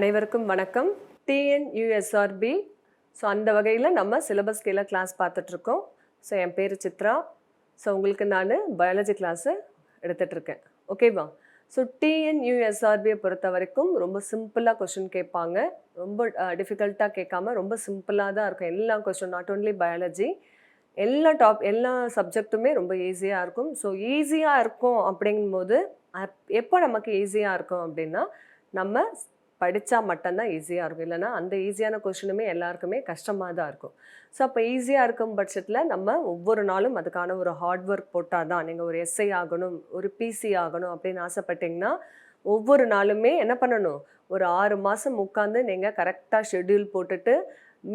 அனைவருக்கும் வணக்கம். TNUSRB so அந்த வகையில் நம்ம சிலபஸ் கீழே கிளாஸ் பார்த்துட்ருக்கோம். ஸோ என் பேர் சித்ரா. ஸோ உங்களுக்கு நான் பயாலஜி கிளாஸு எடுத்துகிட்ருக்கேன் ஓகேவா ஸோ டிஎன்யூஎஸ்ஆர்பியை பொறுத்த வரைக்கும் ரொம்ப சிம்பிளாக கொஷின் கேட்பாங்க. ரொம்ப டிஃபிகல்ட்டாக கேட்காம ரொம்ப சிம்பிளாக தான் இருக்கும். எல்லா கொஷின் நாட் ஓன்லி பயாலஜி எல்லா டாப் எல்லா சப்ஜெக்ட்டுமே ரொம்ப ஈஸியாக இருக்கும். ஸோ ஈஸியாக இருக்கும் அப்படிங்கும்போது அப்- எப்போ நமக்கு ஈஸியாக இருக்கும் அப்படின்னா நம்ம படித்தா மட்டும்தான் ஈஸியாக இருக்கும். இல்லைன்னா அந்த ஈஸியான கொஷினுமே எல்லாருக்குமே கஷ்டமாக தான் இருக்கும். ஸோ அப்போ ஈஸியாக இருக்கும் பட்சத்தில் நம்ம ஒவ்வொரு நாளும் அதுக்கான ஒரு ஹார்ட் ஒர்க் போட்டால் தான் நீங்கள் ஒரு எஸ்ஐ ஆகணும் ஒரு பிசி ஆகணும் அப்படின்னு ஆசைப்பட்டீங்கன்னா ஒவ்வொரு நாளுமே என்ன பண்ணணும்? ஒரு ஆறு மாதம் உட்காந்து நீங்கள் கரெக்டாக ஷெட்யூல் போட்டுட்டு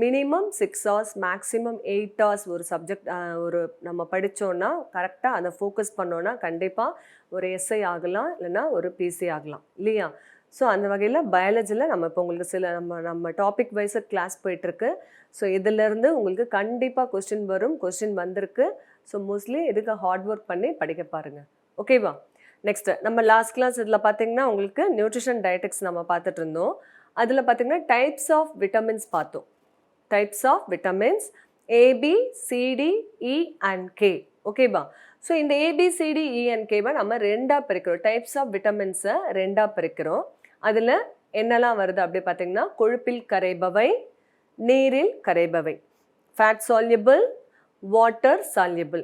minimum six hours maximum eight hours ஒரு சப்ஜெக்ட் ஒரு நம்ம படித்தோன்னா கரெக்டாக அதை ஃபோக்கஸ் பண்ணோன்னா கண்டிப்பாக ஒரு எஸ்ஐ ஆகலாம் இல்லைன்னா ஒரு பிசி ஆகலாம். இல்லையா? ஸோ அந்த வகையில் பயாலஜியில் நம்ம இப்போ உங்களுக்கு சில நம்ம நம்ம டாபிக் வைஸாக கிளாஸ் போயிட்டுருக்கு. ஸோ இதிலேருந்து உங்களுக்கு கண்டிப்பாக கொஸ்டின் வரும் கொஸ்டின் வந்திருக்கு. ஸோ மோஸ்ட்லி இதுக்கு ஹார்ட் ஒர்க் பண்ணி படிக்க பாருங்கள் ஓகேவா நெக்ஸ்ட்டு நம்ம லாஸ்ட் கிளாஸ் இதில் பார்த்தீங்கன்னா உங்களுக்கு நியூட்ரிஷன் டயட்டிக்ஸ் நம்ம பார்த்துட்டு இருந்தோம். அதில் பார்த்தீங்கன்னா டைப்ஸ் ஆஃப் விட்டமின்ஸ் பார்த்தோம். Types of vitamins AB CD E and K ஓகேவா ஸோ இந்த ஏபிசிடி இஎன்கேவை e நம்ம ரெண்டாக பிரிக்கிறோம். டைப்ஸ் ஆஃப் விட்டமின்ஸை ரெண்டாக பிரிக்கிறோம். அதில் என்னெல்லாம் வருது அப்படி பார்த்தீங்கன்னா கொழுப்பில் கரைபவை நீரில் கரைபவை. ஃபேட் சால்யபிள் வாட்டர் சால்யபிள்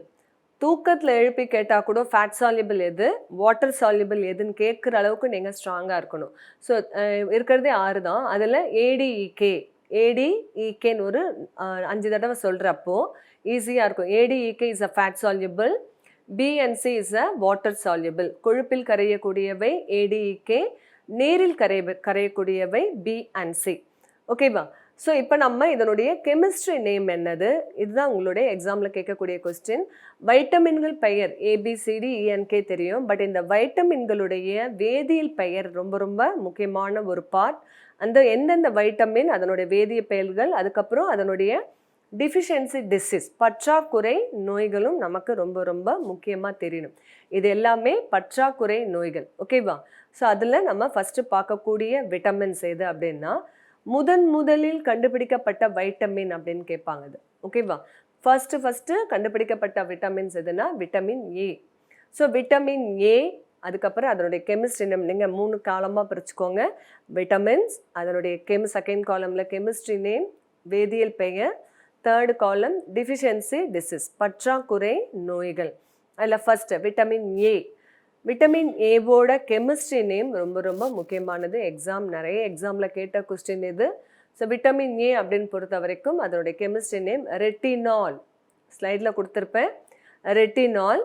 தூக்கத்தில் எழுப்பி கேட்டால் கூட ஃபேட் சால்யபிள் எது வாட்டர் சால்யபிள் எதுன்னு கேட்குற அளவுக்கு நீங்கள் ஸ்ட்ராங்காக இருக்கணும். ஸோ இருக்கிறதே ஆறு தான் அதில் ஏடிஇகே ஏடிஇகேன்னு ஒரு அஞ்சு தடவை சொல்கிறப்போ ஈஸியாக இருக்கும். ADEK is a fat soluble B and C is a water soluble கொழுப்பில் கரையக்கூடியவை ஏடிஇகே நேரில் கரை கரையக்கூடியவை பி அண்ட் சி ஓகேவா ஸோ இப்போ நம்ம இதனுடைய கெமிஸ்ட்ரி நேம் என்னது? இதுதான் உங்களுடைய எக்ஸாமில் கேட்கக்கூடிய கொஸ்டின் வைட்டமின்கள் பெயர் ABCD E and K e, தெரியும். பட் இந்த வைட்டமின்களுடைய வேதியியல் பெயர் ரொம்ப ரொம்ப முக்கியமான ஒரு பார்ட் அந்த எந்தெந்த வைட்டமின் அதனுடைய வேதிய பெயர்கள் அதுக்கப்புறம் அதனுடைய டிஃபிஷியன்சி டிசீஸ் பற்றாக்குறை நோய்களும் நமக்கு ரொம்ப ரொம்ப முக்கியமாக தெரியணும். இது எல்லாமே பற்றாக்குறை நோய்கள் ஓகேவா ஸோ அதில் நம்ம ஃபஸ்ட்டு பார்க்கக்கூடிய விட்டமின்ஸ் எது அப்படின்னா முதன் முதலில் கண்டுபிடிக்கப்பட்ட வைட்டமின் அப்படின்னு கேட்பாங்க இது ஓகேவா ஃபஸ்ட்டு ஃபஸ்ட்டு கண்டுபிடிக்கப்பட்ட விட்டமின்ஸ் எதுனா vitamin A so vitamin A அதுக்கப்புறம் அதனுடைய கெமிஸ்ட்ரி நேம் நீங்கள் மூணு காலமாக பிரிச்சுக்கோங்க. விட்டமின்ஸ் அதனுடைய கெமி செகண்ட் காலமில் கெமிஸ்ட்ரி நேம் வேதியியல் பெயர் தேர்டு காலம் டிஃபிஷியன்சி டிசீஸ் பற்றாக்குறை நோய்கள். அதில் ஃபஸ்ட்டு விட்டமின் ஏ விட்டமின் ஏவோட கெமிஸ்ட்ரி நேம் ரொம்ப ரொம்ப முக்கியமானது. எக்ஸாம் நிறைய எக்ஸாமில் கேட்ட கொஸ்டின் இது. ஸோ விட்டமின் ஏ அப்படின்னு பொறுத்த வரைக்கும் அதனுடைய கெமிஸ்ட்ரி நேம் ரெட்டினால் ஸ்லைடில் கொடுத்துருப்பேன். ரெட்டினால்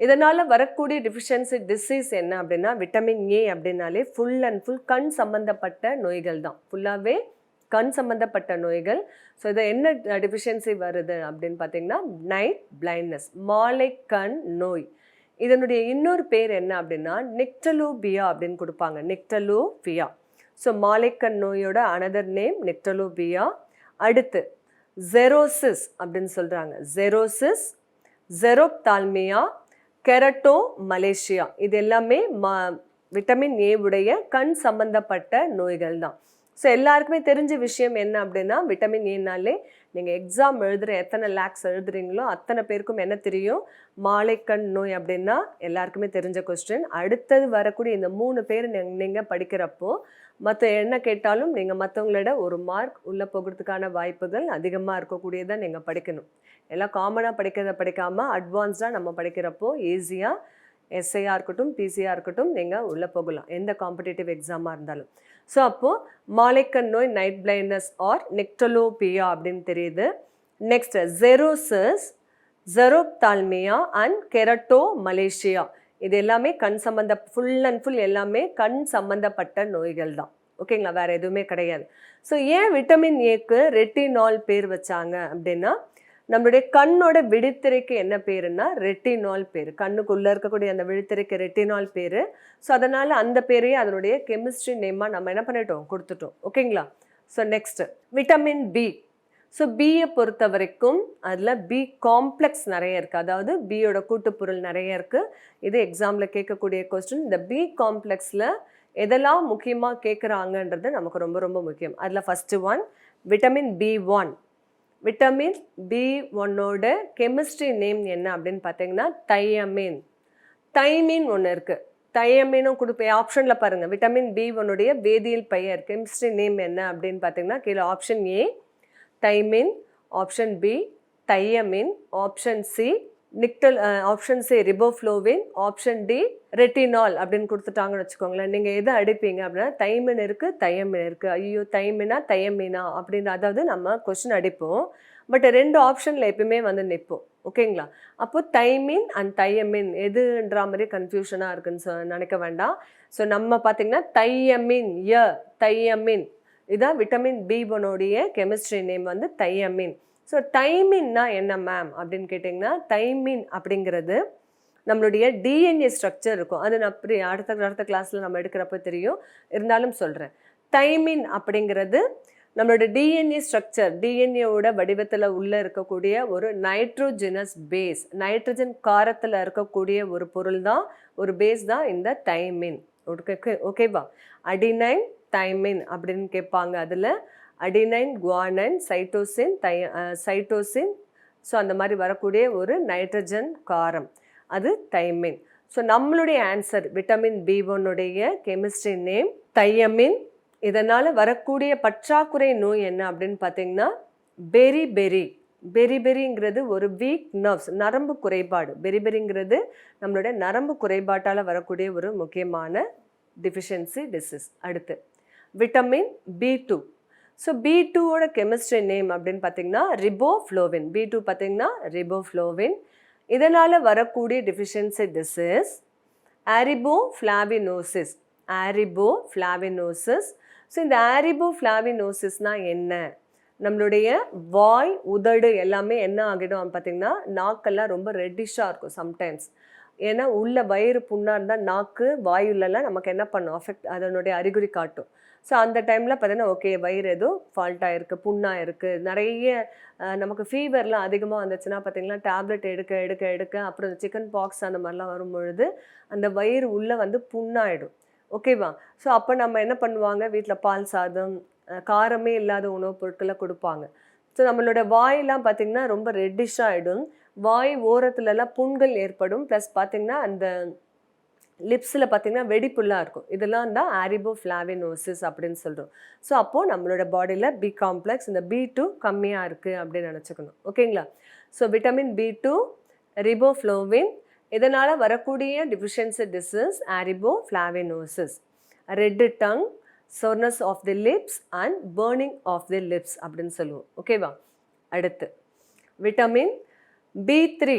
இதனால் வரக்கூடிய டிஃபிஷியன்சி டிசீஸ் என்ன அப்படின்னா விட்டமின் ஏ அப்படின்னாலே ஃபுல் அண்ட் ஃபுல் கண் சம்மந்தப்பட்ட நோய்கள் தான். ஃபுல்லாகவே கண் சம்பந்தப்பட்ட நோய்கள். ஸோ இதை என்ன டிஃபிஷியன்சி வருது அப்படின்னு பார்த்தீங்கன்னா நைட் பிளைண்ட்னஸ் மாலை கண் நோய். இதனுடைய இன்னொரு பேர் என்ன அப்படின்னா நிக்டலோபியா அப்படின்னு கொடுப்பாங்க. நிக்டலோபியா. ஸோ மாலைக்கண் நோயோட அனதர் நேம் நிக்டலோபியா. அடுத்து ஜெரோசிஸ் அப்படின்னு சொல்கிறாங்க ஜெரோசிஸ் ஜெரோப்தால்மியா கெரட்டோ மலேசியா இது எல்லாமே மா விட்டமின் ஏ உடைய கண் சம்பந்தப்பட்ட நோய்கள் தான். ஸோ எல்லாருக்குமே தெரிஞ்ச விஷயம் என்ன அப்படின்னா விட்டமின் ஏனாலே நீங்கள் எக்ஸாம் எழுதுகிற எத்தனை லேக்ஸ் எழுதுறீங்களோ அத்தனை பேருக்கும் என்ன தெரியும்? மாலைக்கண் நோய் அப்படின்னா எல்லாருக்குமே தெரிஞ்ச கொஸ்டின் அடுத்தது வரக்கூடிய இந்த மூணு பேர் நீங்கள் படிக்கிறப்போ மற்ற என்ன கேட்டாலும் நீங்கள் மற்றவங்களோட ஒரு மார்க் உள்ளே போகிறதுக்கான வாய்ப்புகள் அதிகமாக இருக்கக்கூடியதான் நீங்கள் படிக்கணும். எல்லாம் காமனாக படிக்கிறத படிக்காமல் அட்வான்ஸ்டாக நம்ம படிக்கிறப்போ ஈஸியாக எஸ்ஐயாக இருக்கட்டும் பிசியாக இருக்கட்டும் நீங்கள் உள்ளே போகலாம். எந்த காம்படிட்டிவ் எக்ஸாமாக இருந்தாலும். ஸோ அப்போது மாலைக்கண் நோய் நைட் பிளைண்ட்னஸ் ஆர் நெக்டலோபியா அப்படின்னு தெரியுது. Next xerosis xerophthalmia and keratomalacia இது எல்லாமே கண் சம்மந்த ஃபுல் அண்ட் ஃபுல் எல்லாமே கண் சம்மந்தப்பட்ட நோய்கள் தான். ஓகேங்களா வேறு எதுவுமே கிடையாது. ஸோ ஏன் விட்டமின் ஏக்கு ரெட்டினால் பேர் வச்சாங்க அப்படின்னா நம்மளுடைய கண்ணோட விழித்திரைக்கு என்ன பேருன்னா ரெட்டினால் பேர். கண்ணுக்குள்ளே இருக்கக்கூடிய அந்த விழித்திரைக்கு ரெட்டினால் பேர். ஸோ அதனால் அந்த பேரையே அதனுடைய கெமிஸ்ட்ரி நேமாக நம்ம என்ன பண்ணிட்டோம்? கொடுத்துட்டோம். ஓகேங்களா? So next vitamin B so பியை பொறுத்த வரைக்கும் அதில் பி காம்ப்ளெக்ஸ் நிறைய இருக்குது அதாவது பியோட கூட்டுப்பொருள் நிறைய இருக்குது இது எக்ஸாமில் கேட்கக்கூடிய கொஸ்டின் இந்த பி காம்ப்ளெக்ஸில் எதெல்லாம் முக்கியமாக கேட்குறாங்கன்றது நமக்கு ரொம்ப ரொம்ப முக்கியம். அதில் first one vitamin B one vitamin B ஒன்னோட கெமிஸ்ட்ரி நேம் என்ன அப்படின்னு பார்த்தீங்கன்னா தையமின். தைமின் ஒன்று இருக்குது தையமீனும் கொடுப்பேன் ஆப்ஷனில் பாருங்கள் விட்டமின் பி ஒன்னுடைய வேதியியல் பெயர் கெமிஸ்ட்ரி நேம் என்ன அப்படின்னு பார்த்தீங்கன்னா கீழே option A thiamine option B thiamine option C நிக்டல் option C riboflavin option D retinol அப்படின்னு கொடுத்துட்டாங்கன்னு வச்சுக்கோங்களேன். நீங்கள் எதை அடிப்பீங்க அப்படின்னா தைமின் இருக்குது தையமின் இருக்குது ஐயோ தைமினா தையமினா அப்படின்னு அதாவது நம்ம கொஷின் அடிப்போம். பட் ரெண்டு ஆப்ஷனில் எப்பயுமே வந்து நிற்போம் ஓகேங்களா? அப்போது தைமின் அண்ட் தையமின் எதுன்ற மாதிரி கன்ஃபியூஷனாக இருக்குன்னு சொ நினைக்க வேண்டாம். ஸோ நம்ம பார்த்தீங்கன்னா தையமின் ய தையமின் இதான் விட்டமின் பி ஒனுடைய கெமிஸ்ட்ரி நேம் வந்து தையமின் ஸோ டைமின்னா என்ன மேம் அப்படின்னு கேட்டிங்கன்னா டைமின் அப்படிங்கிறது நம்மளுடைய டிஎன்ஏ ஸ்ட்ரக்சர் இருக்கும். அது நான் அப்படி அடுத்த அடுத்த கிளாஸில் நம்ம எடுக்கிறப்ப தெரியும். இருந்தாலும் சொல்கிறேன் டைமின் அப்படிங்கிறது நம்மளோட டிஎன்ஏ ஸ்ட்ரக்சர் டிஎன்ஏவோட வடிவத்தில் உள்ளே இருக்கக்கூடிய ஒரு நைட்ரோஜினஸ் பேஸ் நைட்ரஜன் காரத்தில் இருக்கக்கூடிய ஒரு பொருள் தான் ஒரு பேஸ் தான் இந்த டைமின் ஓகே ஓகேவா அடினைன் டைமின் அப்படின்னு கேட்பாங்க அதில். அடினைன் குவானைன் சைட்டோசின் தை சைட்டோசின் ஸோ அந்த மாதிரி வரக்கூடிய ஒரு நைட்ரஜன் காரம். அது தைமின் ஸோ நம்மளுடைய ஆன்சர் விட்டமின் பி ஒன்னுடைய கெமிஸ்ட்ரி நேம் தையமின். இதனால் வரக்கூடிய பற்றாக்குறை நோய் என்ன அப்படின்னு பார்த்தீங்கன்னா பெரி பெரி. பெரி பெரிங்கிறது ஒரு வீக் நர்வ்ஸ் நரம்பு குறைபாடு. பெரி பெரிங்கிறது நம்மளுடைய நரம்பு குறைபாட்டால் வரக்கூடிய ஒரு முக்கியமான டிஃபிஷியன்சி டிசீஸ் அடுத்து vitamin B two so B டூவோட கெமிஸ்ட்ரி நேம் அப்படின்னு பார்த்தீங்கன்னா ரிபோஃப்ளோவின் பி டூ பார்த்தீங்கன்னா ரிபோஃப்ளோவின் இதனால் வரக்கூடிய deficiency disease ariboflavinosis ariboflavinosis so இந்த ஆரிபோ ஃப்ளாவினோசிஸ்னால் என்ன? நம்மளுடைய வாய் உதடு எல்லாமே என்ன ஆகிடும் பார்த்தீங்கன்னா நாக்கெல்லாம் ரொம்ப ரெட்டிஷாக இருக்கும் சம்டைம்ஸ் ஏன்னா உள்ள வயிறு புண்ணாக இருந்தால் நாக்கு வாயுலெல்லாம் நமக்கு என்ன பண்ணும்? அஃபெக்ட் அதனுடைய அறிகுறி காட்டும். ஸோ அந்த டைமில் பார்த்தீங்கன்னா ஓகே வயிறு ஏதோ ஃபால்ட்டாக இருக்குது புண்ணாக இருக்குது நிறைய நமக்கு ஃபீவர்லாம் அதிகமாக வந்துச்சுன்னா பார்த்தீங்கன்னா டேப்லெட் எடுக்க எடுக்க எடுக்க அப்புறம் சிக்கன் பாக்ஸ் அந்த மாதிரிலாம் வரும்பொழுது அந்த வயிறு உள்ளே வந்து புண்ணாயிடும். ஓகேவா ஸோ அப்போ நம்ம என்ன பண்ணுவாங்க? வீட்டில் பால் சாதம் காரமே இல்லாத உணவுப் பொருட்களை கொடுப்பாங்க. ஸோ நம்மளோட வாயெல்லாம் பார்த்திங்கன்னா ரொம்ப ரெட்டிஷ் ஆகிடும் வாய் ஓரத்துலலாம் புண்கள் ஏற்படும். ப்ளஸ் பார்த்திங்கன்னா அந்த லிப்ஸில் பார்த்தீங்கன்னா வெடிப்புல்லாக இருக்கும். இதெல்லாம் தான் ஆரிபோ ஃப்ளாவினோசிஸ் அப்படின்னு சொல்கிறோம் ஸோ அப்போது நம்மளோட பாடியில் பி காம்ப்ளெக்ஸ் இந்த பி டூ கம்மியாக இருக்குது அப்படின்னு நினச்சிக்கணும். ஓகேங்களா so vitamin B two riboflavin இதனால் வரக்கூடிய deficiency disease ariboflavinosis red tongue soreness of the lips and burning of the lips அப்படின்னு சொல்லுவோம். ஓகேவா அடுத்து vitamin B three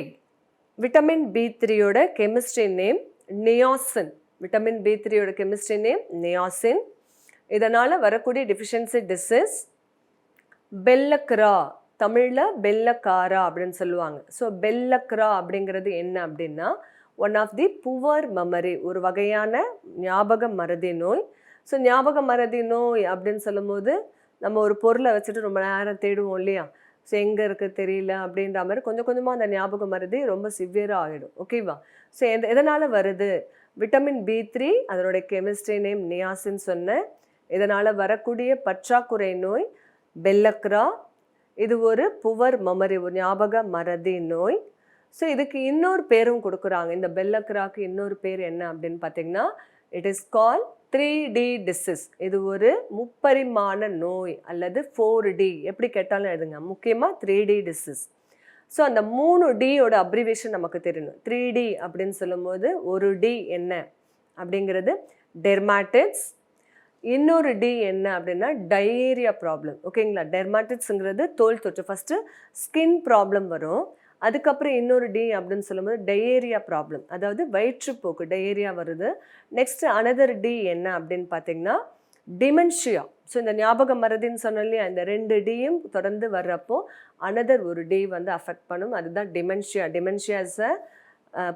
vitamin B த்ரீயோட chemistry name niacin vitamin B த்ரீயோட கெமிஸ்ட்ரி நேம் நியாசின். இதனால் வரக்கூடிய டிஃபிஷியன்சி டிசீஸ் பெல்லக்ரா தமிழில் பெல்லக்காரா அப்படின்னு சொல்லுவாங்க. ஸோ பெல்லக்ரா அப்படிங்கிறது என்ன அப்படின்னா one of the poor memory ஒரு வகையான ஞாபக மறதி நோய். ஸோ ஞாபக மறதி நோய் அப்படின்னு சொல்லும்போது நம்ம ஒரு பொருளை வச்சுட்டு ரொம்ப நேரம் தேடுவோம் இல்லையா? ஸோ எங்கே இருக்குது தெரியல அப்படின்ற மாதிரி கொஞ்சம் கொஞ்சமாக அந்த ஞாபக மறதி ரொம்ப சிவியராக ஆகிடும் ஓகேவா ஸோ எந்த எதனால் வருது? விட்டமின் பி த்ரீ அதனுடைய கெமிஸ்ட்ரி நேம் நியாசின் சொன்னேன் இதனால் வரக்கூடிய பற்றாக்குறை நோய் பெல்லக்ரா இது ஒரு புவர் மெமரி ஒரு ஞாபக மறதி நோய். ஸோ இதுக்கு இன்னொரு பேரும் கொடுக்குறாங்க. இந்த பெல்லக்ராக்கு இன்னொரு பேர் என்ன அப்படின்னு பார்த்தீங்கன்னா it is call three D disease இது ஒரு முப்பரிமாண நோய் அல்லது ஃபோர் டி எப்படி கேட்டாலும் எழுதுங்க. முக்கியமாக த்ரீ டி டிசீஸ் ஸோ அந்த மூணு டியோட அப்ரிவேஷன் நமக்கு தெரியணும் த்ரீ டி அப்படின்னு சொல்லும்போது ஒரு டி என்ன அப்படிங்கிறது டெர்மாட்டிட்ஸ் இன்னொரு டி என்ன அப்படின்னா டயேரியா ப்ராப்ளம் ஓகேங்களா டெர்மாட்டிட்ஸுங்கிறது தோல் தொற்று. ஃபஸ்ட்டு ஸ்கின் ப்ராப்ளம் வரும். அதுக்கப்புறம் இன்னொரு டி அப்படின்னு சொல்லும்போது டயேரியா ப்ராப்ளம் அதாவது வயிற்றுப்போக்கு டயேரியா வருது. நெக்ஸ்ட் அனதர் டி என்ன அப்படின்னு பார்த்தீங்கன்னா டிமென்ஷியா ஸோ இந்த ஞாபக மறதின்னு சொன்னோம் இல்லையா? இந்த ரெண்டு டியும் தொடர்ந்து வர்றப்போ அனதர் ஒரு டி வந்து அஃபெக்ட் பண்ணும். அதுதான் dementia dementia is a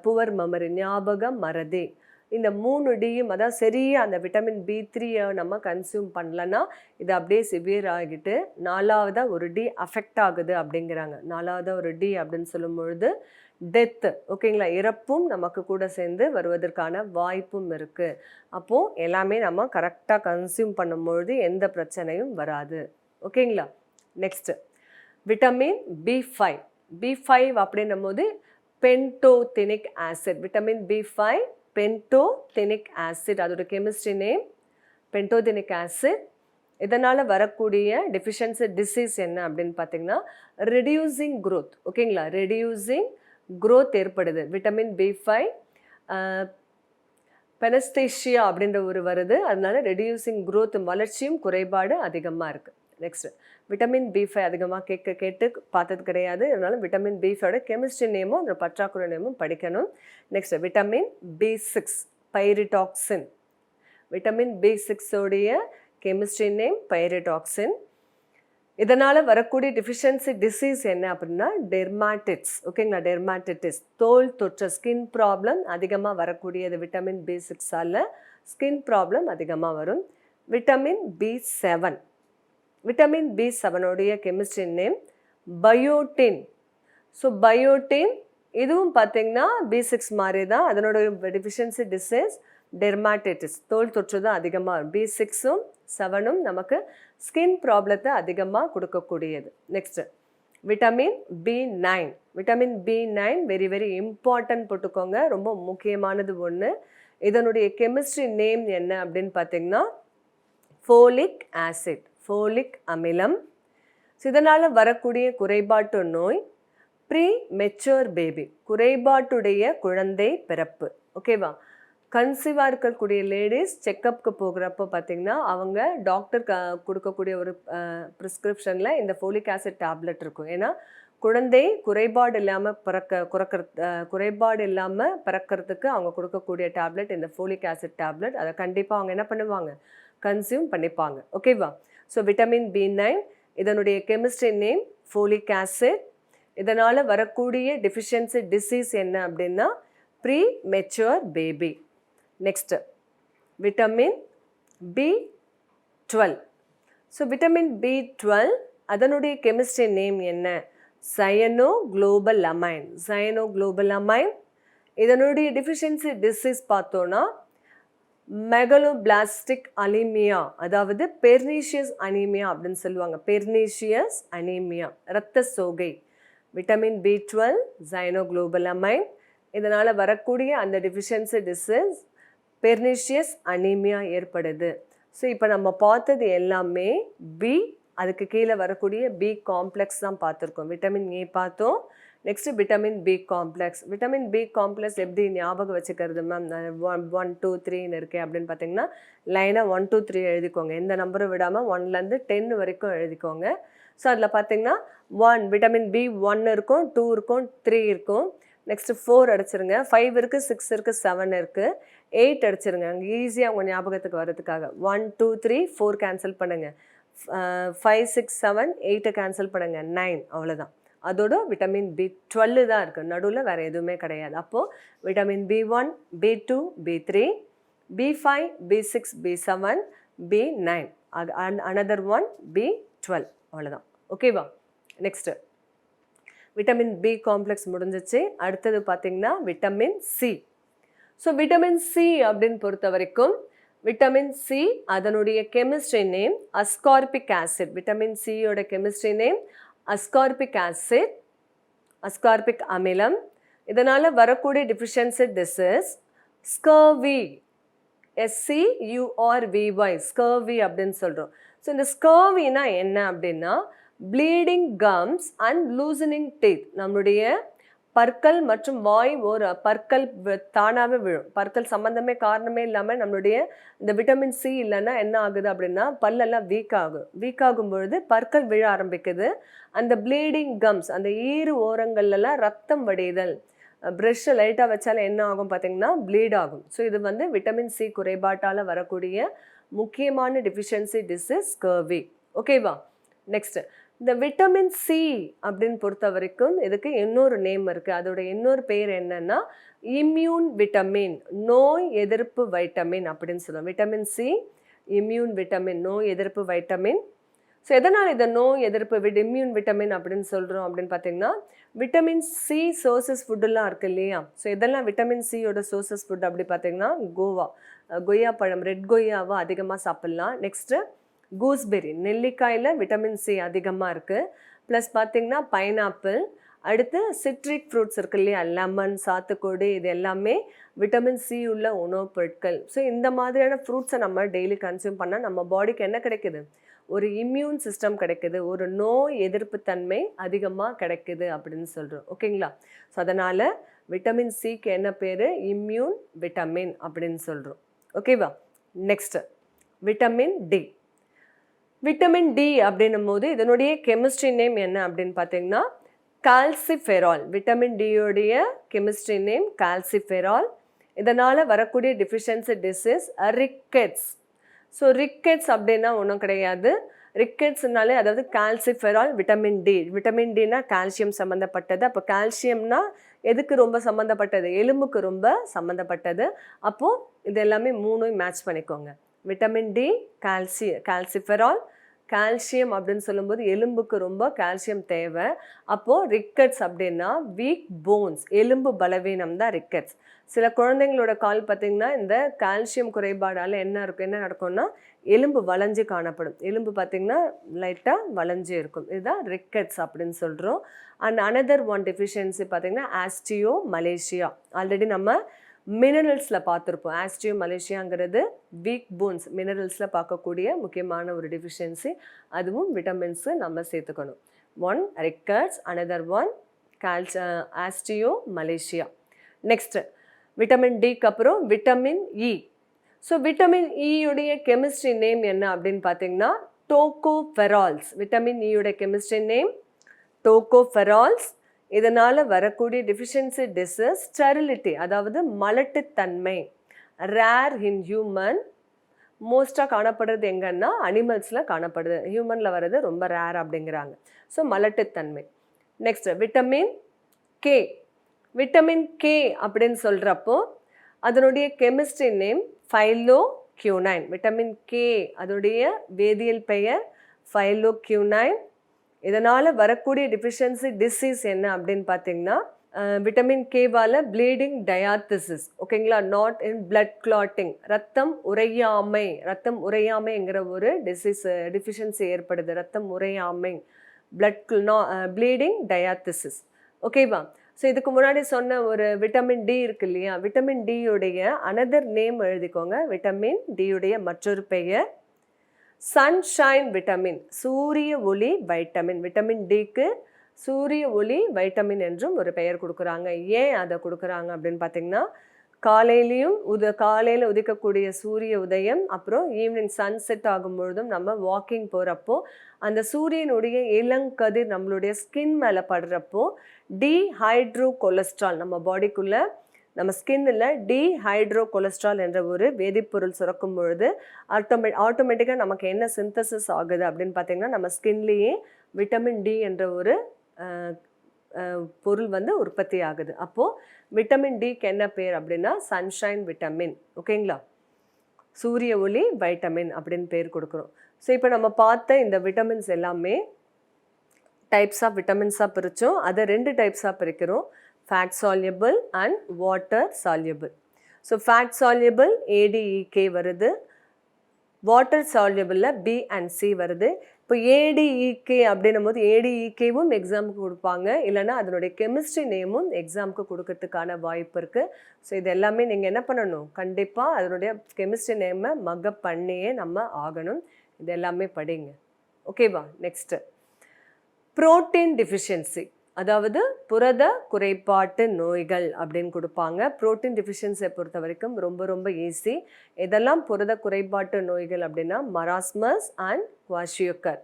poor memory ஞாபக மறதி. இந்த மூணு டியும் அதான் சரியாக அந்த விட்டமின் பி த்ரீயை நம்ம கன்சியூம் பண்ணலன்னா இது அப்படியே சிவியர் ஆகிட்டு நாலாவதாக ஒரு டி அஃபெக்ட் ஆகுது அப்படிங்கிறாங்க. நாலாவதாக ஒரு டி அப்படின்னு சொல்லும் பொழுது டெத்து ஓகேங்களா இறப்பும் நமக்கு கூட சேர்ந்து வருவதற்கான வாய்ப்பும் இருக்குது அப்போது எல்லாமே நம்ம கரெக்டாக கன்சியூம் பண்ணும்பொழுது எந்த பிரச்சனையும் வராது. ஓகேங்களா next vitamin B five B five அப்படின்னும் போது pantothenic acid vitamin B five pantothenic acid அதோட கெமிஸ்ட்ரி நேம் பென்டோதெனிக் ஆசிட் இதனால் வரக்கூடிய டெஃபிஷியன்சி டிசீஸ் என்ன அப்படின்னு பார்த்தீங்கன்னா ரெடியூசிங் க்ரோத் ஓகேங்களா ரெடியூசிங் குரோத் ஏற்படுது. விட்டமின் பி ஃபைவ் பெனஸ்டேஷியா அப்படின்ற ஒரு வருது. அதனால ரெடியூசிங் க்ரோத் வளர்ச்சியும் குறைபாடு அதிகமாக இருக்குது நெக்ஸ்ட் விட்டமின் பி ஃபைவ் அதிகமாக கேட்க கேட்டு பார்த்தது கிடையாது. அதனால விட்டமின் பி ஃபைவோட கெமிஸ்ட்ரி நேமும் அந்த பற்றாக்குறை நேமும் படிக்கணும். Next vitamin B six pyridoxine vitamin B சிக்ஸோடைய chemistry name pyridoxine இதனால் வரக்கூடிய டிஃபிஷியன்சி டிசீஸ் என்ன அப்படின்னா டெர்மாட்டிட்ஸ் ஓகேங்களா டெர்மாட்டிட்டிஸ் தோல் தொற்று ஸ்கின் ப்ராப்ளம் அதிகமாக வரக்கூடியது விட்டமின் பி சிக்ஸால் ஸ்கின் ப்ராப்ளம் அதிகமாக வரும். Vitamin B seven vitamin B செவனுடைய chemistry name biotin so biotin இதுவும் பார்த்தீங்கன்னா பி சிக்ஸ் மாதிரி தான் அதனோட டெஃபிஷியன்சி டிசீஸ் டெர்மாட்டிட்டிஸ் தோல் தொற்று தான் அதிகமாக வரும். பி சிக்ஸும் செவனும் நமக்கு ஸ்கின் ப்ராப்ளத்தை அதிகமாக கொடுக்கக்கூடியது. Next vitamin B nine vitamin B nine very very important போட்டுக்கோங்க. ரொம்ப முக்கியமானது ஒன்று இதனுடைய கெமிஸ்ட்ரி நேம் என்ன அப்படின்னு பார்த்தீங்கன்னா ஃபோலிக் ஆசிட் ஃபோலிக் அமிலம் ஸோ இதனால் வரக்கூடிய குறைபாட்டு நோய் ப்ரீ மெச்சோர் பேபி குறைபாட்டுடைய குழந்தை பிறப்பு. ஓகேவா கன்சீவாக இருக்கக்கூடிய லேடிஸ் செக்கப்புக்கு போகிறப்போ பார்த்தீங்கன்னா அவங்க டாக்டர் க கொடுக்கக்கூடிய ஒரு ப்ரிஸ்கிரிப்ஷனில் இந்த ஃபோலிக் ஆசிட் டேப்லெட் இருக்கும். ஏன்னா குழந்தை குறைபாடு இல்லாமல் பிறக்க குறக்கிற குறைபாடு இல்லாமல் பிறக்கிறதுக்கு அவங்க கொடுக்கக்கூடிய டேப்லெட் இந்த ஃபோலிக் ஆசிட் டேப்லெட் அதை கண்டிப்பாக அவங்க என்ன பண்ணுவாங்க? கன்சியூம் பண்ணிப்பாங்க. ஓகேவா ஸோ விட்டமின் பி நைன் இதனுடைய கெமிஸ்ட்ரி நேம் ஃபோலிக் ஆசிட் இதனால் வரக்கூடிய டெஃபிஷியன்சி டிசீஸ் என்ன அப்படின்னா premature baby next vitamin B twelve so vitamin B twelve அதனுடைய கெமிஸ்ட்ரி நேம் என்ன? Cyano global amine cyanocobalamin இதனுடைய டிஃபிஷியன்சி டிசீஸ் பார்த்தோன்னா மெகலோபிளாஸ்டிக் அனீமியா அதாவது பெர்னீஷியஸ் அனீமியா அப்படின்னு சொல்லுவாங்க. பெர்னீஷியஸ் அனீமியா இரத்த சோகை. Vitamin B twelve cyanocobalamin இதனால் வரக்கூடிய அந்த டிஃபிஷியன்சி டிசீஸ் பெர்னிஷியஸ் அனீமியா ஏற்படுது. ஸோ இப்போ நம்ம பார்த்தது எல்லாமே பி அதுக்கு கீழே வரக்கூடிய பி காம்ப்ளெக்ஸ் தான் பார்த்துருக்கோம். விட்டமின் ஏ பார்த்தோம். Next vitamin B complex vitamin B complex எப்படி ஞாபகம் வச்சுக்கிறது மேம் ஒன் ஒன் டூ த்ரீன்னு இருக்கே அப்படின்னு பார்த்தீங்கன்னா லைனாக ஒன் டூ த்ரீ எழுதிக்கோங்க. எந்த நம்பரும் விடாமல் ஒன்லேருந்து டென் வரைக்கும் எழுதிக்கோங்க. ஸோ அதில் பார்த்தீங்கன்னா ஒன் விட்டமின் பி ஒன் இருக்கும் டூ இருக்கும் த்ரீ இருக்கும். நெக்ஸ்ட்டு ஃபோர் அடிச்சிருங்க. ஃபைவ் இருக்குது சிக்ஸ் இருக்குது செவன் இருக்குது எயிட் அடிச்சிருங்க. அங்கே ஈஸியாக உங்கள் ஞாபகத்துக்கு வர்றதுக்காக. One two three four cancel பண்ணுங்கள் ஃபைவ் சிக்ஸ் செவன் எயிட்டை கேன்சல் பண்ணுங்கள் நைன் அவ்வளோதான் அதோட விட்டமின் பி டுவெல்லு தான் இருக்குது நடுவில் வேறு எதுவுமே கிடையாது. அப்போது vitamin B one B two B three B five B six B seven B nine another one B twelve அவ்வளோதான் ஓகேவா நெக்ஸ்ட்டு விட்டமின் பி காம்ப்ளெக்ஸ் முடிஞ்சிச்சு. அடுத்தது பார்த்திங்கன்னா vitamin C so vitamin C அப்படின்னு பொறுத்த வரைக்கும் விட்டமின் சி அதனுடைய chemistry name ascorbic acid vitamin சியோட chemistry name ascorbic acid ascorbic அமிலம். இதனால் வரக்கூடிய deficiency disease scurvy SC URVY scurvy அப்படின்னு சொல்கிறோம் ஸோ இந்த ஸ்கர்வினா என்ன அப்படின்னா bleeding gums and loosening teeth நம்மளுடைய பற்கள் மற்றும் வாய் ஒரு பற்கள் தானாகவே விழும். பற்கள் சம்மந்தமே காரணமே இல்லாமல் நம்மளுடைய இந்த விட்டமின் சி இல்லைன்னா என்ன ஆகுது அப்படின்னா பல்லெல்லாம் வீக் ஆகும். வீக் ஆகும் பொழுது பற்கள் விழ ஆரம்பிக்குது. அந்த ப்ளீடிங் கம்ஸ் அந்த ஈறு ஓரங்கள்லாம் ரத்தம் வடிதல் ப்ரெஷ்ஷை லைட்டாக வச்சாலும் என்ன ஆகும் பார்த்தீங்கன்னா ப்ளீட் ஆகும். ஸோ இது வந்து விட்டமின் சி குறைபாட்டால் வரக்கூடிய முக்கியமான டிஃபிஷியன்சி டிசீஸ் கர்வி ஓகேவா நெக்ஸ்ட்டு இந்த விட்டமின் சி அப்படின்னு பொறுத்த வரைக்கும் இதுக்கு இன்னொரு நேம் இருக்குது அதோட இன்னொரு பேர் என்னென்னா இம்யூன் விட்டமின் நோய் எதிர்ப்பு வைட்டமின் அப்படின்னு சொல்லுவோம் விட்டமின் சி இம்யூன் விட்டமின் நோய் எதிர்ப்பு வைட்டமின் ஸோ எதனால் இதை நோய் எதிர்ப்பு விட் இம்யூன் விட்டமின் அப்படின்னு சொல்கிறோம் அப்படின்னு பார்த்தீங்கன்னா விட்டமின் சி சோர்சஸ் ஃபுட்டெல்லாம் இருக்கு இல்லையா? ஸோ இதெல்லாம் விட்டமின் சியோட சோர்சஸ் ஃபுட் அப்படி பார்த்தீங்கன்னா கோவா கொய்யா பழம் ரெட் கொய்யாவை அதிகமாக சாப்பிட்லாம். நெக்ஸ்ட்டு கூஸ்பெரி நெல்லிக்காயில் விட்டமின் சி அதிகமாக இருக்குது ப்ளஸ் பார்த்தீங்கன்னா பைனாப்பிள் அடுத்து சிட்ரிக் ஃப்ரூட்ஸ் இருக்கு இல்லையா? லெமன் சாத்துக்கொடி இது எல்லாமே விட்டமின் சி உள்ள உணவுப் பொருட்கள். ஸோ இந்த மாதிரியான ஃப்ரூட்ஸை நம்ம டெய்லி கன்சியூம் பண்ணால் நம்ம பாடிக்கு என்ன கிடைக்குது? ஒரு இம்யூன் சிஸ்டம் கிடைக்குது. ஒரு நோய் எதிர்ப்பு தன்மை அதிகமாக கிடைக்குது அப்படின்னு சொல்கிறோம் ஓகேங்களா ஸோ அதனால் விட்டமின் சிக்கு என்ன பேர்? இம்யூன் விட்டமின் அப்படின்னு சொல்கிறோம் ஓகேவா next vitamin D vitamin D அப்படின்னும் போது இதனுடைய கெமிஸ்ட்ரி நேம் என்ன அப்படின்னு பார்த்தீங்கன்னா கால்சிஃபெரால். விட்டமின் டியோடைய கெமிஸ்ட்ரி நேம் கால்சிஃபெரால். இதனால் வரக்கூடிய deficiency disease rickets so rickets அப்படின்னா ஒன்றும் கிடையாது. ரிக்கெட்ஸ்னாலே அதாவது கால்சிஃபெரால் விட்டமின் டி. விட்டமின் டினா கால்சியம் சம்மந்தப்பட்டது அப்போ கால்சியம்னா எதுக்கு ரொம்ப சம்மந்தப்பட்டது எலும்புக்கு ரொம்ப சம்மந்தப்பட்டது அப்போது இது எல்லாமே மூணும் மேட்ச் பண்ணிக்கோங்க. Vitamin D calci calciferol calcium அப்படின்னு சொல்லும்போது எலும்புக்கு ரொம்ப கால்சியம் தேவை. அப்போது ரிக்கட்ஸ் அப்படின்னா வீக் போன்ஸ் எலும்பு பலவீனம் தான் ரிக்கட்ஸ் சில குழந்தைங்களோட கால் பார்த்தீங்கன்னா இந்த கால்சியம் குறைபாடால் என்ன இருக்கும் என்ன நடக்கும்னா எலும்பு வளைஞ்சு காணப்படும். எலும்பு பார்த்தீங்கன்னா லைட்டாக வளைஞ்சு இருக்கும். இதுதான் ரிக்கட்ஸ் அப்படின்னு சொல்கிறோம் அண்ட் அனதர் ஒன் டெஃபிஷியன்சி பார்த்தீங்கன்னா ஆஸ்டியோ மலேசியா ஆல்ரெடி நம்ம மினரல்ஸில் பார்த்துருப்போம். ஆஸ்டியோ மலேசியாங்கிறது வீக் போன்ஸ் மினரல்ஸில் பார்க்கக்கூடிய முக்கியமான ஒரு டிஃபிஷியன்சி அதுவும் விட்டமின்ஸு நம்ம சேர்த்துக்கணும். One rickets another one calci osteomalacia next vitamin டிக்கு அப்புறம் விட்டமின் இ ஸோ விட்டமின் இயுடைய கெமிஸ்ட்ரி நேம் என்ன அப்படின்னு பார்த்தீங்கன்னா டோகோஃபெரால்ஸ் விட்டமின் இயுடைய கெமிஸ்ட்ரி நேம் டோகோஃபெரால்ஸ் இதனால் வரக்கூடிய டிஃபிஷியன்சி டிசஸ் ஸ்டெரிலிட்டி அதாவது மலட்டுத்தன்மை ரேர் இன் ஹியூமன் மோஸ்ட்டாக காணப்படுறது எங்கன்னா அனிமல்ஸில் காணப்படுது. ஹியூமனில் வர்றது ரொம்ப ரேர் அப்படிங்கிறாங்க. So மலட்டுத்தன்மை. Next vitamin K vitamin K அப்படின்னு சொல்கிறப்போ அதனுடைய chemistry name phylloquinone vitamin K அதனுடைய வேதியியல் பெயர் ஃபைலோ கியூனைன் இதனால் வரக்கூடிய டிஃபிஷியன்சி டிசீஸ் என்ன அப்படின்னு பார்த்தீங்கன்னா விட்டமின் கேவால் ப்ளீடிங் டயாத்திசிஸ் ஓகேங்களா நாட் இன் பிளட் கிளாட்டிங் ரத்தம் உறையாமை. ரத்தம் உறையாமைங்கிற ஒரு டிசீஸ் டிஃபிஷியன்சி ஏற்படுது. ரத்தம் உறையாமை. பிளட் ப்ளீடிங் டயாத்திசிஸ் ஓகேவா ஸோ இதுக்கு முன்னாடி சொன்ன ஒரு விட்டமின் டி இருக்கு இல்லையா? விட்டமின் டியுடைய அனதர் நேம் எழுதிக்கோங்க. விட்டமின் டியுடைய மற்றொரு பெயர் சன்ஷைன் விட்டமின் சூரிய ஒளி வைட்டமின் விட்டமின் டிக்கு சூரிய ஒளி வைட்டமின் என்றும் ஒரு பெயர் கொடுக்குறாங்க. ஏன் அதை கொடுக்குறாங்க அப்படின்னு பார்த்தீங்கன்னா காலையிலையும் உத காலையில் உதிக்கக்கூடிய சூரிய உதயம் அப்புறம் ஈவினிங் சன்செட் ஆகும் பொழுதும் நம்ம வாக்கிங் போகிறப்போ அந்த சூரியனுடைய இளங்கதிர் நம்மளுடைய ஸ்கின் மேலே படுறப்போ டீஹைட்ரோ கொலஸ்ட்ரால் நம்ம பாடிக்குள்ளே நம்ம ஸ்கின்னில் டீஹைட்ரோ கொலஸ்ட்ரால் என்ற ஒரு வேதிப்பொருள் சுரக்கும் பொழுது ஆட்டோமே ஆட்டோமேட்டிக்காக நமக்கு என்ன சிந்தசிஸ் ஆகுது அப்படின்னு பார்த்தீங்கன்னா நம்ம ஸ்கின்லேயே விட்டமின் டி என்ற ஒரு பொருள் வந்து உற்பத்தி ஆகுது. அப்போது விட்டமின் டிக்கு என்ன பேர் அப்படின்னா சன்ஷைன் விட்டமின் ஓகேங்களா சூரிய ஒளி வைட்டமின் அப்படின்னு பேர் கொடுக்குறோம். ஸோ இப்போ நம்ம பார்த்த இந்த விட்டமின்ஸ் எல்லாமே டைப்ஸ் ஆஃப் விட்டமின்ஸாக பிரித்தோம் அதை ரெண்டு டைப்ஸாக பிரிக்கிறோம். Fat soluble and water soluble so fat soluble ADEK வருது. வாட்டர் சால்யபிளில் பி அண்ட் சி வருது. இப்போ ஏடிஇகே e, அப்படின்னும் போது ஏடிஇகேவும் e, எக்ஸாமுக்கு கொடுப்பாங்க. இல்லைன்னா அதனுடைய கெமிஸ்ட்ரி நேமும் எக்ஸாமுக்கு கொடுக்கறதுக்கான வாய்ப்பு இருக்குது ஸோ இது எல்லாமே நீங்கள் என்ன பண்ணணும்? கண்டிப்பாக அதனுடைய கெமிஸ்ட்ரி நேமை மக்கப் பண்ணியே நம்ம ஆகணும். இது எல்லாமே படிங்க. ஓகேவா நெக்ஸ்ட்டு ப்ரோட்டீன் டிஃபிஷியன்சி அதாவது புரத குறைபாட்டு நோய்கள் அப்படின்னு கொடுப்பாங்க. புரோட்டீன் டிஃபிஷியன்சியை பொறுத்த வரைக்கும் ரொம்ப ரொம்ப ஈஸி. இதெல்லாம் புரத குறைபாட்டு நோய்கள் அப்படின்னா மராஸ்மஸ் அண்ட் குவாஷியோக்கர்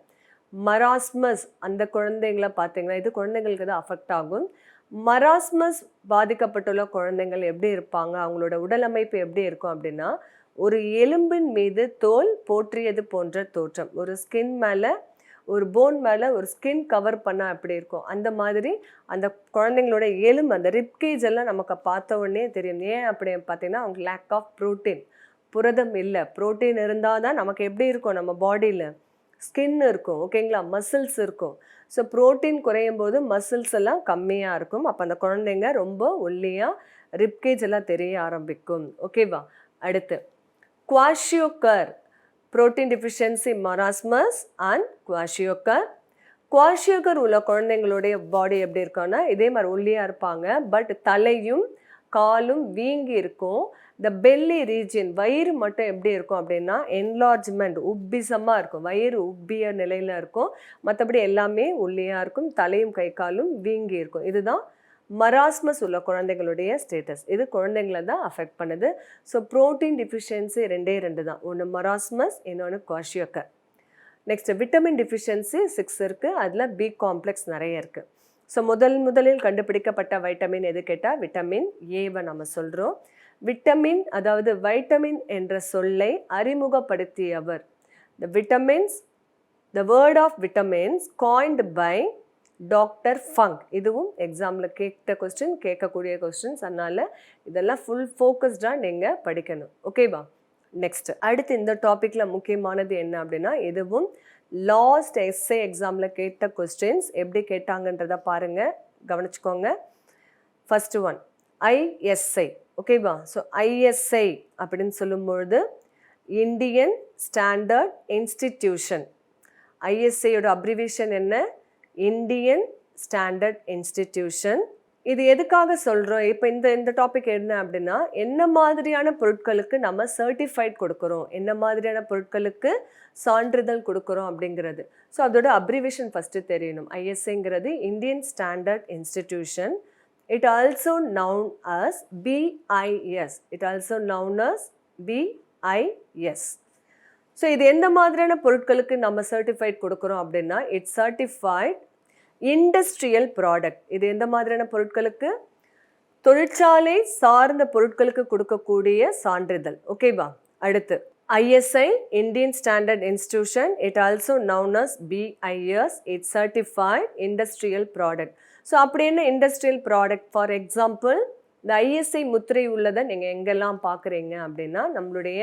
மராஸ்மஸ் அந்த குழந்தைங்களை பார்த்தீங்கன்னா இது குழந்தைங்களுக்கு தான் அஃபெக்ட் ஆகும். மராஸ்மஸ் பாதிக்கப்பட்டுள்ள குழந்தைங்கள் எப்படி இருப்பாங்க? அவங்களோட உடல் அமைப்பு எப்படி இருக்கும் அப்படின்னா ஒரு எலும்பின் மீது தோல் போற்றியது போன்ற தோற்றம். ஒரு ஸ்கின் மேலே ஒரு போன் மேலே ஒரு ஸ்கின் கவர் பண்ணால் அப்படி இருக்கும்? அந்த மாதிரி அந்த குழந்தைங்களோட எலும்பு அந்த ரிப்கேஜ் எல்லாம் நமக்கு பார்த்த உடனே தெரியும். ஏன் அப்படி பார்த்தீங்கன்னா அவங்க லேக் ஆஃப் ப்ரோட்டீன் புரதம் இல்லை. புரோட்டீன் இருந்தால் தான் நமக்கு எப்படி இருக்கும்? நம்ம பாடியில் ஸ்கின் இருக்கும். ஓகேங்களா மசில்ஸ் இருக்கும். ஸோ ப்ரோட்டீன் குறையும் போது மசில்ஸ் எல்லாம் கம்மியாக இருக்கும். அப்போ அந்த குழந்தைங்க ரொம்ப ஒல்லியாக ரிப்கேஜ் எல்லாம் தெரிய ஆரம்பிக்கும். ஓகேவா அடுத்து. Kwashiorkor protein deficiency marasmus and kwashiorkor kwashiorkor உள்ள குழந்தைங்களுடைய பாடி எப்படி இருக்கும்னா இதே மாதிரி ஒல்லியாக இருப்பாங்க. பட் தலையும் காலும் வீங்கி இருக்கும். இந்த பெல்லி ரீஜியன் வயிறு மட்டும் எப்படி இருக்கும் அப்படின்னா என்லார்ஜ்மெண்ட் உப்பிசமாக இருக்கும். வயிறு உப்பிய நிலையில் இருக்கும். மற்றபடி எல்லாமே ஒல்லியாக இருக்கும். தலையும் கை காலும் வீங்கி இருக்கும். இதுதான் மராஸ்மஸ் உள்ள குழந்தைங்களுடைய ஸ்டேட்டஸ் இது குழந்தைங்கள தான் அஃபெக்ட் பண்ணுது. ஸோ ப்ரோட்டீன் டிஃபிஷியன்சி ரெண்டே ரெண்டு தான். ஒன்று மராஸ்மஸ் இன்னொன்று kwashiorkor next vitamin deficiency six இருக்குது அதில் பி காம்ப்ளெக்ஸ் நிறைய இருக்குது ஸோ முதல் முதலில் கண்டுபிடிக்கப்பட்ட வைட்டமின் எது கேட்டால் விட்டமின் ஏவை நம்ம சொல்கிறோம் விட்டமின் அதாவது வைட்டமின் என்ற சொல்லை அறிமுகப்படுத்தியவர். The vitamins the word of vitamins coined by doctor Funk இதுவும் எக்ஸாமில் கேட்ட கொஸ்டின் கேட்கக்கூடிய கொஸ்டின்ஸ் அதனால் இதெல்லாம் ஃபுல் ஃபோக்கஸ்டாக நீங்கள் படிக்கணும். ஓகேவா நெக்ஸ்ட் அடுத்து இந்த டாப்பிக்கில் முக்கியமானது என்ன அப்படின்னா இதுவும் லாஸ்ட் எஸ்ஏ எக்ஸாமில் கேட்ட கொஸ்டின்ஸ் எப்படி கேட்டாங்கன்றதை பாருங்கள் கவனிச்சுக்கோங்க. ஃபஸ்ட்டு ஒன் ஐஎஸ்ஐ ஓகேவா ஸோ ஐஎஸ்ஐ அப்படின்னு சொல்லும்பொழுது இந்தியன் ஸ்டாண்டர்ட் இன்ஸ்டிடியூஷன் ஐஎஸ்ஐயோட அப்ரிவேஷன் என்ன? இந்தியன் ஸ்டாண்டர்ட் இன்ஸ்டிடியூஷன் இது எதுக்காக சொல்கிறோம் இப்போ இந்த இந்த டாபிக் என்ன அப்படின்னா என்ன மாதிரியான பொருட்களுக்கு நம்ம சர்டிஃபைட் கொடுக்குறோம்? என்ன மாதிரியான பொருட்களுக்கு சான்றிதழ் கொடுக்குறோம் அப்படிங்கிறது. ஸோ அதோட அப்ரிவேஷன் ஃபஸ்ட்டு தெரியணும். ஐஎஸ்ஏங்கிறது Indian standard institution it also known as BIS it also known as BIS so இது எந்த மாதிரியான பொருட்களுக்கு நம்ம சர்டிஃபைட் கொடுக்குறோம் அப்படின்னா இட்ஸ் சர்டிஃபைட் இண்டஸ்ட்ரியல் ப்ராடக்ட் இது எந்த மாதிரியான பொருட்களுக்கு? தொழிற்சாலை சார்ந்த பொருட்களுக்கு கொடுக்கக்கூடிய சான்றிதழ். ஓகேவா அடுத்து ISI Indian standard institution it also known as BIS it certified industrial product so அப்படி என்ன இண்டஸ்ட்ரியல் ப்ராடக்ட் ஃபார் எக்ஸாம்பிள் இந்த ஐஎஸ்ஐ முத்திரை உள்ளதை நீங்கள் எங்கெல்லாம் பார்க்குறீங்க அப்படின்னா நம்மளுடைய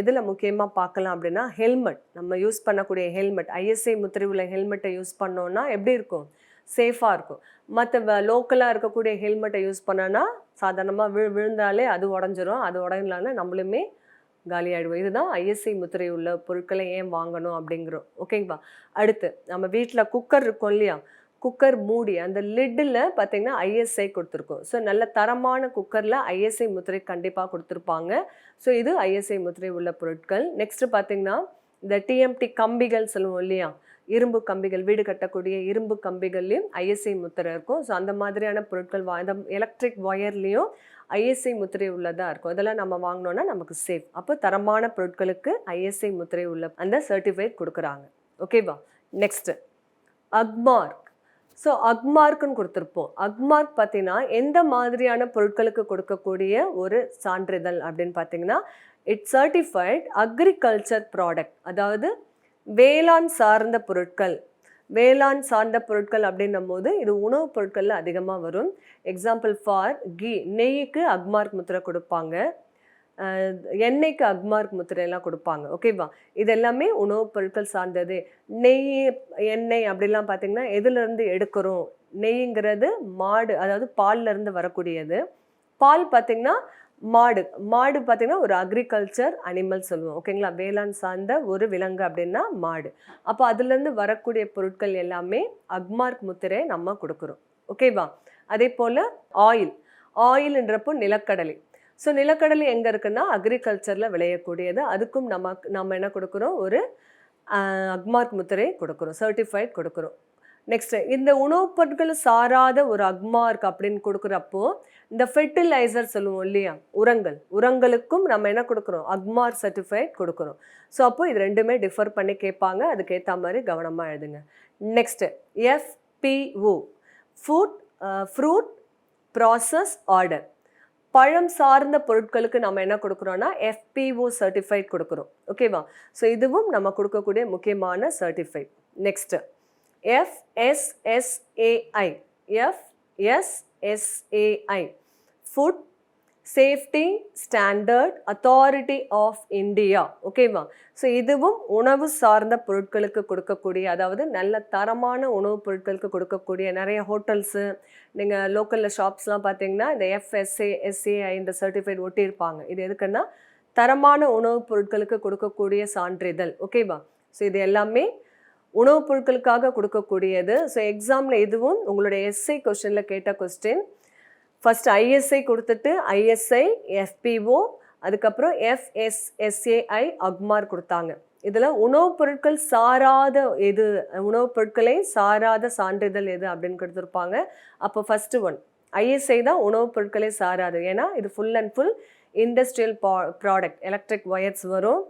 எதில் முக்கியமாக பார்க்கலாம் அப்படின்னா ஹெல்மெட். நம்ம யூஸ் பண்ணக்கூடிய ஹெல்மெட் ஐஎஸ்ஐ முத்திரை உள்ள ஹெல்மெட்டை யூஸ் பண்ணோன்னா எப்படி இருக்கும்? சேஃபாக இருக்கும். மற்ற லோக்கலாக இருக்கக்கூடிய ஹெல்மெட்டை யூஸ் பண்ணோன்னா சாதாரணமாக விழு விழுந்தாலே அது உடஞ்சிரும். அது உடஞ்சலான்னு நம்மளுமே காலியாகிடுவோம் இதுதான் ஐஎஸ்ஐ முத்திரை உள்ள பொருட்களை ஏன் வாங்கணும் அப்படிங்கிறோம். ஓகேங்களா? அடுத்து நம்ம வீட்டில் குக்கர் இருக்கும் இல்லையா? குக்கர் மூடி அந்த லிட்டில் பார்த்தீங்கன்னா ஐஎஸ்ஐ கொடுத்துருக்கோம். ஸோ நல்ல தரமான குக்கரில் ஐஎஸ்ஐ முத்திரை கண்டிப்பாக கொடுத்துருப்பாங்க. ஸோ இது ஐஎஸ்ஐ முத்திரை உள்ள பொருட்கள். நெக்ஸ்ட்டு பார்த்தீங்கன்னா இந்த டிஎம்டி கம்பிகள் சொல்லுவோம் இல்லையா? இரும்பு கம்பிகள் வீடு கட்டக்கூடிய இரும்பு கம்பிகள்லையும் ஐஎஸ்ஐ முத்திரை இருக்கும். ஸோ அந்த மாதிரியான பொருட்கள் வா இந்த எலக்ட்ரிக் ஒயர்லேயும் ஐஎஸ்ஐ முத்திரை உள்ளதாக இருக்கும். இதெல்லாம் நம்ம வாங்கினோன்னா நமக்கு சேஃப் அப்போ தரமான பொருட்களுக்கு ஐஎஸ்ஐ முத்திரை உள்ள அந்த சர்டிஃபிகேட் கொடுக்குறாங்க. ஓகேவா நெக்ஸ்ட்டு அக்மார். ஸோ அக்மார்க்குன்னு கொடுத்துருப்போம். அக்மார்க் பார்த்தீங்கன்னா எந்த மாதிரியான பொருட்களுக்கு கொடுக்கக்கூடிய ஒரு சான்றிதழ் அப்படின்னு பார்த்தீங்கன்னா இட் சர்டிஃபைட் அக்ரிகல்ச்சர் ப்ராடக்ட் அதாவது வேளாண் சார்ந்த பொருட்கள். வேளாண் சார்ந்த பொருட்கள் அப்படின்னும் போது இது உணவுப் பொருட்களில் அதிகமாக வரும். எக்ஸாம்பிள் ஃபார் கீ நெய்க்கு அக்மார்க் முத்திரை கொடுப்பாங்க. எண்ணெய்க்கு அக்மார்க் முத்திரையெல்லாம் கொடுப்பாங்க. ஓகேவா இது எல்லாமே உணவுப் பொருட்கள் சார்ந்தது. நெய் எண்ணெய் அப்படிலாம் பார்த்திங்கன்னா எதுலேருந்து எடுக்கிறோம்? நெய்ங்கிறது மாடு அதாவது பால்லேருந்து வரக்கூடியது. பால் பார்த்திங்கன்னா மாடு. மாடு பார்த்தீங்கன்னா ஒரு அக்ரிகல்ச்சர் அனிமல் சொல்லுவோம். ஓகேங்களா வேளாண் சார்ந்த ஒரு விலங்கு அப்படின்னா மாடு. அப்போ அதுலேருந்து வரக்கூடிய பொருட்கள் எல்லாமே அக்மார்க் முத்திரை நம்ம கொடுக்குறோம். ஓகேவா அதே போல் ஆயில் ஆயில்ன்றப்போ நிலக்கடலை. ஸோ நிலக்கடலை எங்கே இருக்குன்னா அக்ரிகல்ச்சரில் விளையக்கூடியது. அதுக்கும் நம்ம நம்ம என்ன கொடுக்குறோம்? ஒரு அக்மார்க் முத்திரை கொடுக்குறோம். சர்டிஃபைட் கொடுக்குறோம். நெக்ஸ்ட்டு இந்த உணவுப் பொருட்கள் சாராத ஒரு அக்மார்க் அப்படின்னு கொடுக்குறப்போ இந்த ஃபெர்டிலைசர் சொல்லுவோம் இல்லையா? உரங்கள். உரங்களுக்கும் நம்ம என்ன கொடுக்குறோம்? அக்மார்க் சர்டிஃபைட் கொடுக்குறோம். ஸோ அப்போது இது ரெண்டுமே டிஃபர் பண்ணி கேட்பாங்க. அதுக்கேற்ற மாதிரி கவனமாக எழுதுங்க. Next FPO food fruit process order பழம் சார்ந்த பொருட்களுக்கு நம்ம என்ன கொடுக்குறோன்னா எஃபிஓ சர்டிஃபைட் கொடுக்குறோம். ஓகேவா ஸோ இதுவும் நம்ம கொடுக்கக்கூடிய முக்கியமான certified next FSSAI FSSAI food safety standard authority of India ஓகேவா ஸோ இதுவும் உணவு சார்ந்த பொருட்களுக்கு கொடுக்கக்கூடிய அதாவது நல்ல தரமான உணவுப் பொருட்களுக்கு கொடுக்கக்கூடிய நிறைய ஹோட்டல்ஸு நீங்கள் லோக்கலில் ஷாப்ஸ்லாம் பார்த்தீங்கன்னா இந்த எஃப்எஸ்ஏ எஸ்ஏஐ இந்த சர்டிஃபைட் ஒட்டியிருப்பாங்க. இது எதுக்குன்னா தரமான உணவுப் பொருட்களுக்கு கொடுக்கக்கூடிய சான்றிதழ். ஓகேவா ஸோ இது எல்லாமே உணவுப் பொருட்களுக்காக கொடுக்கக்கூடியது. ஸோ எக்ஸாமில் இதுவும் உங்களுடைய எஸ்ஐ கொஸ்டினில் கேட்ட கொஸ்டின் ஃபஸ்ட் ஐஎஸ்ஐ கொடுத்துட்டு ஐஎஸ்ஐ எஃபிஓ அதுக்கப்புறம் எஃப்எஸ்எஸ்ஏஐ அக்மார் கொடுத்தாங்க. இதில் உணவுப் பொருட்கள் சாராத எது உணவுப் பொருட்களை சாராத சான்றிதழ் எது அப்படின்னு கொடுத்துருப்பாங்க. அப்போ ஃபஸ்ட்டு ஒன் ஐஎஸ்ஐ தான் உணவுப் பொருட்களை சாராது. ஏன்னா இது ஃபுல் அண்ட் ஃபுல் இண்டஸ்ட்ரியல் பா ப்ராடக்ட் எலக்ட்ரிக் ஒயர்ஸ் வரும்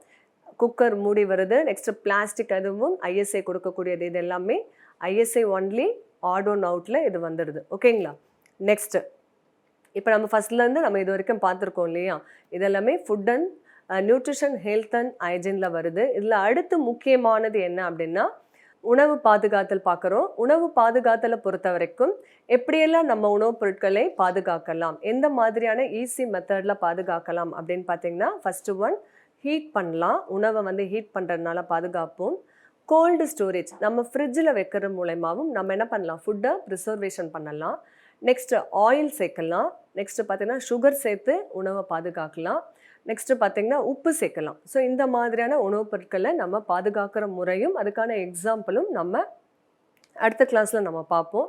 குக்கர் மூடி வருது நெக்ஸ்ட்டு பிளாஸ்டிக் அதுவும் ஐஎஸ்ஐ கொடுக்கக்கூடியது இது எல்லாமே ஐஎஸ்ஐ ஒன்லி ஆடோன் அவுட்டில் இது வந்துடுது ஓகேங்களா நெக்ஸ்ட்டு இப்போ நம்ம ஃபஸ்ட்லேருந்து நம்ம இது வரைக்கும் பார்த்துருக்கோம் இல்லையா? இதெல்லாமே food and nutrition health and ஹைஜீனில் வருது. இதில் அடுத்து முக்கியமானது என்ன அப்படின்னா உணவு பாதுகாத்தல் பார்க்குறோம். உணவு பாதுகாத்தலை பொறுத்த வரைக்கும் எப்படியெல்லாம் நம்ம உணவுப் பொருட்களை பாதுகாக்கலாம்? எந்த மாதிரியான ஈஸி மெத்தடில் பாதுகாக்கலாம் அப்படின்னு பார்த்தீங்கன்னா ஃபஸ்ட்டு ஒன் ஹீட் பண்ணலாம். உணவை வந்து ஹீட் பண்ணுறதுனால பாதுகாப்போம். கோல்டு ஸ்டோரேஜ் நம்ம ஃப்ரிட்ஜில் வைக்கிற மூலயமாவும் நம்ம என்ன பண்ணலாம்? ஃபுட்டை ப்ரிசர்வேஷன் பண்ணலாம். நெக்ஸ்ட்டு ஆயில் சேர்க்கலாம். நெக்ஸ்ட்டு பார்த்தீங்கன்னா சுகர் சேர்த்து உணவை பாதுகாக்கலாம். நெக்ஸ்ட்டு பார்த்தீங்கன்னா உப்பு சேர்க்கலாம். ஸோ இந்த மாதிரியான உணவுப் பொருட்களை நம்ம பாதுகாக்கிற முறையும் அதுக்கான எக்ஸாம்பிளும் நம்ம அடுத்த கிளாஸில் நம்ம பார்ப்போம்.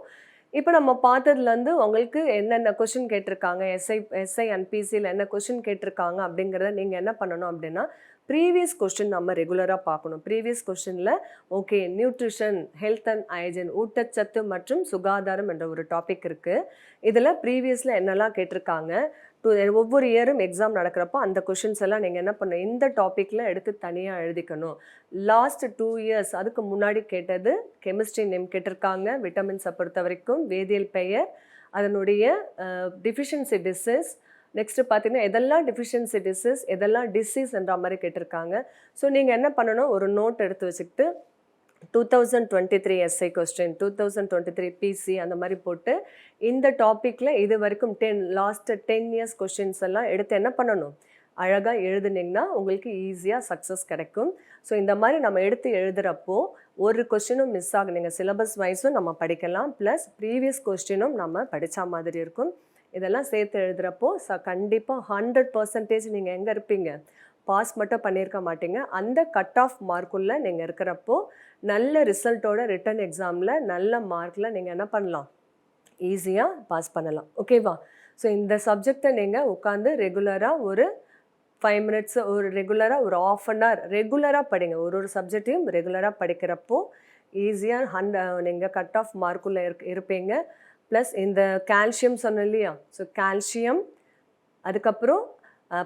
இப்போ நம்ம பார்த்ததுலேருந்து உங்களுக்கு என்னென்ன கொஷின் கேட்டிருக்காங்க? எஸ்ஐ எஸ்ஐ அண்ட் பிசியில் என்ன கொஷின் கேட்டிருக்காங்க? அப்படிங்கிறத நீங்கள் என்ன பண்ணணும் அப்படின்னா ப்ரீவியஸ் கொஸ்டின் நம்ம ரெகுலராக பார்க்கணும். ப்ரீவியஸ் கொஸ்டினில் okay nutrition health and hygiene ஊட்டச்சத்து மற்றும் சுகாதாரம் என்ற ஒரு டாபிக் இருக்குது இதில் ப்ரீவியஸில் என்னெல்லாம் கேட்டிருக்காங்க? டூ ஒவ்வொரு இயரும் எக்ஸாம் நடக்கிறப்போ அந்த கொஷின்ஸ் எல்லாம் நீங்கள் என்ன பண்ணணும்? இந்த டாப்பிக்கில் எடுத்து தனியாக எழுதிக்கணும். லாஸ்ட் டூ இயர்ஸ் அதுக்கு முன்னாடி கேட்டது கெமிஸ்ட்ரி நேம் கேட்டிருக்காங்க. விட்டமின்ஸை பொறுத்த வரைக்கும் வேதியியல் பெயர் அதனுடைய டிஃபிஷியன்சி டிசீஸ் நெக்ஸ்ட்டு பார்த்தீங்கன்னா எதெல்லாம் டிஃபிஷியன்சி டிசீஸ் எதெல்லாம் டிசீஸ் என்ற மாதிரி கேட்டிருக்காங்க. ஸோ நீங்கள் என்ன பண்ணணும்? ஒரு நோட் எடுத்து வச்சுக்கிட்டு two thousand twenty three SI question two thousand twenty three PC அந்த மாதிரி போட்டு இந்த டாப்பிக்கில் இது வரைக்கும் ten last ten years questions எல்லாம் எடுத்து என்ன பண்ணணும்? அழகாக எழுதுனீங்கன்னா உங்களுக்கு ஈஸியாக சக்ஸஸ் கிடைக்கும். ஸோ இந்த மாதிரி நம்ம எடுத்து எழுதுகிறப்போ ஒரு கொஸ்டினும் மிஸ் ஆகும் நீங்கள் சிலபஸ் வைஸும் நம்ம படிக்கலாம். ப்ளஸ் ப்ரீவியஸ் கொஸ்டினும் நம்ம படித்த மாதிரி இருக்கும். இதெல்லாம் சேர்த்து எழுதுகிறப்போ ச கண்டிப்பாக ஹண்ட்ரட் பர்சன்டேஜ் நீங்கள் எங்கே இருப்பீங்க? பாஸ் மட்டும் பண்ணியிருக்க மாட்டீங்க. அந்த கட் ஆஃப் மார்க்குள்ளே நீங்கள் இருக்கிறப்போ நல்ல ரிசல்ட்டோட ரிட்டன் எக்ஸாமில் நல்ல மார்க்கில் நீங்கள் என்ன பண்ணலாம்? ஈஸியாக பாஸ் பண்ணலாம். ஓகேவா ஸோ இந்த சப்ஜெக்டை நீங்கள் உட்காந்து ரெகுலராக ஒரு ஃபைவ் மினிட்ஸ் ஒரு ரெகுலராக ஒரு ஆஃப் அன் ஹவர் ரெகுலராக படிங்க. ஒரு ஒரு சப்ஜெக்டையும் ரெகுலராக படிக்கிறப்போ ஈஸியாக ஹண்ட நீங்கள் கட் ஆஃப் மார்க்குள்ளே இருக் இருப்பீங்க. ப்ளஸ் இந்த கால்சியம் சொன்னோம் இல்லையா? ஸோ கால்சியம் அதுக்கப்புறம்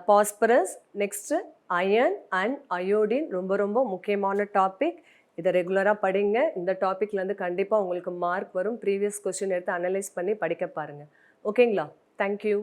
phosphorus next iron and iodine ரொம்ப ரொம்ப முக்கியமான டாபிக் இதை ரெகுலராக படிங்க. இந்த டாப்பிக்லேருந்து கண்டிப்பாக உங்களுக்கு மார்க் வரும். ப்ரீவியஸ் கொஸ்டின் எடுத்து அனலைஸ் பண்ணி படிக்க பாருங்கள் ஓகேங்களா தேங்க்யூ